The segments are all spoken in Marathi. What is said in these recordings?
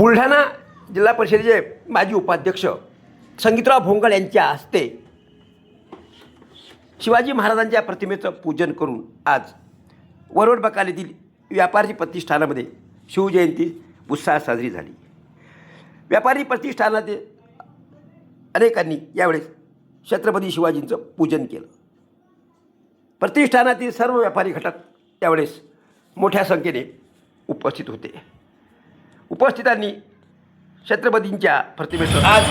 बुलढाणा जिल्हा परिषदेचे माजी उपाध्यक्ष संगीतराव भोंगळ यांच्या हस्ते शिवाजी महाराजांच्या प्रतिमेचं पूजन करून आज वरवड बकालीतील व्यापारी प्रतिष्ठानामध्ये शिवजयंती उत्साहात साजरी झाली. व्यापारी प्रतिष्ठानातील अनेकांनी यावेळेस छत्रपती शिवाजींचं पूजन केलं. प्रतिष्ठानातील सर्व व्यापारी घटक त्यावेळेस मोठ्या संख्येने उपस्थित होते. उपस्थितांनी छत्रपतींच्या प्रतिमेचं आज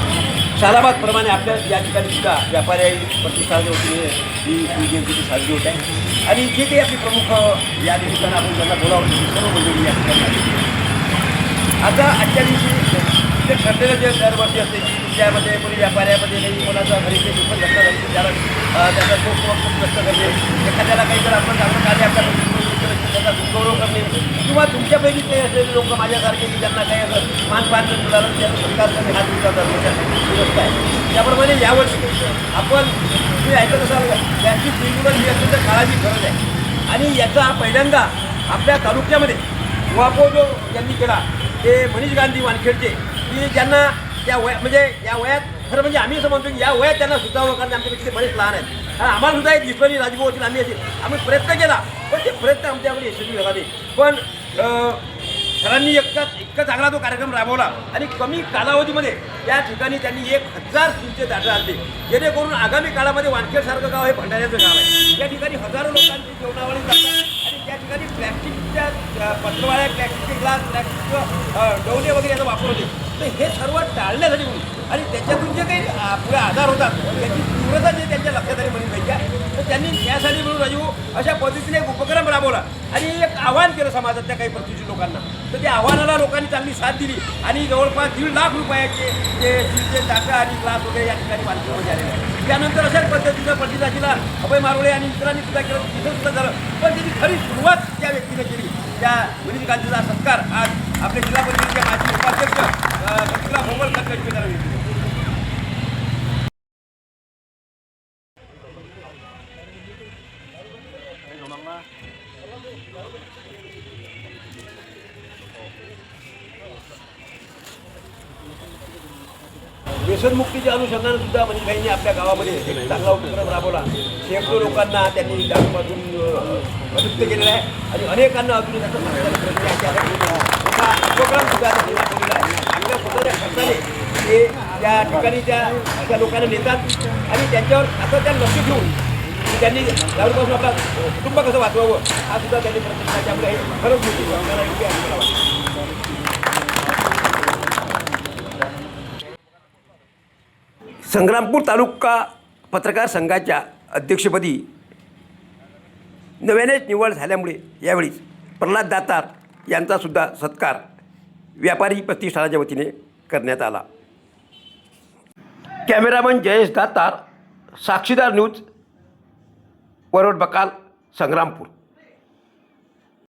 शालाबादप्रमाणे आपल्या या ठिकाणी सुद्धा व्यापारी प्रतिष्ठानच्या वतीने ही जयंतीची साजरी होत आहे. आणि जे काही आपली प्रमुख या निमित्तानं आपण त्यांना बोलावं सर्व मंडळी या ठिकाणी आता आजच्या दिवशी ते ठरलेलं जे दरवर्षी असते की त्यामध्ये कोणी व्यापाऱ्यामध्ये काही कोणाचा घरी काही दुःख जास्त झाली त्याला त्याचा खूप जास्त करते. एखाद्याला काही जर आपण चांगलं कार्य आपल्या त्याचा गौरव करणे किंवा तुमच्यापैकी ते असलेले लोक माझ्यासारखे की ज्यांना काही असं मानपान जर मिळालं त्यांना त्याचा हा व्यवस्था आहे. त्याप्रमाणे यावर्षी आपण तुम्ही ऐकत असाल त्यांची पिढीवर ही अत्यंत काळाची गरज आहे. आणि याचा पहिल्यांदा आपल्या तालुक्यामध्ये वापो जो यांनी केला ते मनीष गांधी वानखेडचे की ज्यांना त्या वया म्हणजे या वयात खरं म्हणजे आम्ही असं म्हणतो की या वयात त्यांना सुद्धा कारण आमच्यापेक्षा ते बरेच लहान आहेत. कारण आम्हाला सुद्धा एक ईश्वरी राजभोवतील आम्ही असेल. आम्ही प्रयत्न केला पण ते प्रयत्न आमच्याकडे यशस्वी झाले. नाही पण सरांनी इतका इतका चांगला तो कार्यक्रम राबवला. आणि कमी कालावधीमध्ये त्या ठिकाणी त्यांनी एक हजार तुमचे दाटा आणले. जेणेकरून आगामी काळामध्ये वानखेडसारखं गाव हे भंडाऱ्याचं गाव आहे. या ठिकाणी हजारो लोकांची जेवणावळी जातात. आणि त्या ठिकाणी प्लॅस्टिकच्या पत्रवाळ्या प्लॅस्टिक ग्लास किंवा डवले वगैरे याचा वापर होते. तर हे सर्व टाळण्यासाठी म्हणून. आणि त्याच्यातून जे काही पुढे आजार होतात त्याची तीव्रता जे त्यांच्या लक्षात आली म्हणून पाहिजे. तर त्यांनी त्यासाठी म्हणून राजू अशा पद्धतीने एक उपक्रम राबवला. आणि एक आव्हान केलं समाजातल्या काही प्रतिष्ठित लोकांना. तर त्या आव्हानाला लोकांनी चांगली साथ दिली. आणि जवळपास दीड लाख रुपयाचे जे स्टीलचे टाका आणि ग्लास वगैरे या ठिकाणी बांधकामामध्ये आलेले त्यानंतर अशाच पद्धतीनं प्रतिष्ठाजीला अभय मारोळे आणि इतरांनी सुद्धा केलं. तिथं सुद्धा झालं. पण त्याची खरी सुरुवात त्या व्यक्तीने केली. त्या मनीष गांधीचा सत्कार आज आपले जिल्हा परिषदेचे माजी उपाध्यक्ष अ, शक्तीला भोवळ खतकट व्यसनमुक्तीच्या अनुषंगानं सुद्धा म्हणजे मनीषभाईंनी आपल्या गावामध्ये चांगला उपक्रम राबवला. शेकडो लोकांना त्यांनी त्यापासून प्रयुक्त केलेला आहे. आणि अनेकांना अजून त्याचा उपक्रम सुद्धा त्यांनी राबवलेला आहे. आपल्या स्वतःच्या खर्चाने ते त्या ठिकाणी त्या त्या लोकांना नेतात. आणि त्यांच्यावर आता त्या लक्ष घेऊन त्यांनी त्यावरपासून आपला कुटुंब कसं वाचवावं हा सुद्धा त्यांनी प्रत्यक्षात त्यामुळे हे खरंच मोठी संग्रामपूर तालुका पत्रकार संघाच्या अध्यक्षपदी नव्यानेच निवड झाल्यामुळे यावेळी प्रल्हाद दातार यांचासुद्धा सत्कार व्यापारी प्रतिष्ठानाच्या वतीने करण्यात आला. कॅमेरामन जयेश दातार साक्षीदार न्यूज वरवड बकाल संग्रामपूर.